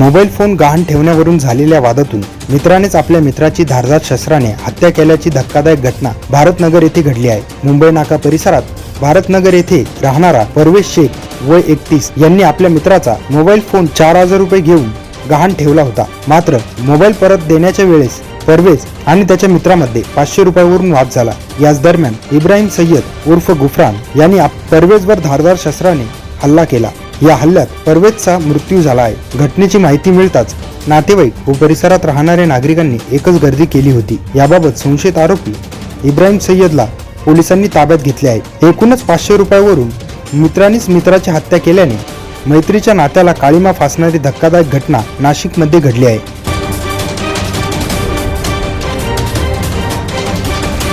Mobile phone गहाण ठेवण्यावरून झालेल्या वादातून मित्रानेच आपल्या मित्राची धारदार शस्त्राने हत्या केल्याची धक्कादायक घटना भारतनगर येथे घडली आहे. मुंबई नाका परिसरात भारतनगर येथे राहणारा परवेश शेख वय एकतीस यांनी आपल्या मित्राचा मोबाईल फोन चार हजार रुपये घेऊन गहाण ठेवला होता. मात्र मोबाईल परत देण्याच्या वेळेस परवेज आणि त्याच्या मित्रामध्ये पाचशे रुपयावरून वाद झाला. याच दरम्यान इब्राहिम सय्यद उर्फ गुफरान यांनी आप- परवेजवर धारदार शस्त्राने हल्ला केला. या हल्ल्यात परवेजचा मृत्यू झाला आहे घटनेची माहिती मिळताच नातेवाईक व परिसरात राहणाऱ्या नागरिकांनी एकच गर्दी केली होती. याबाबत संशयित आरोपी इब्राहिम सय्यदला पोलिसांनी ताब्यात घेतले आहे. एकूणच पाचशे रुपयावरून मित्रांनीच मित्राची हत्या केल्याने मैत्रीच्या नात्याला काळीमा फासणारी धक्कादायक घटना नाशिकमध्ये घडली आहे.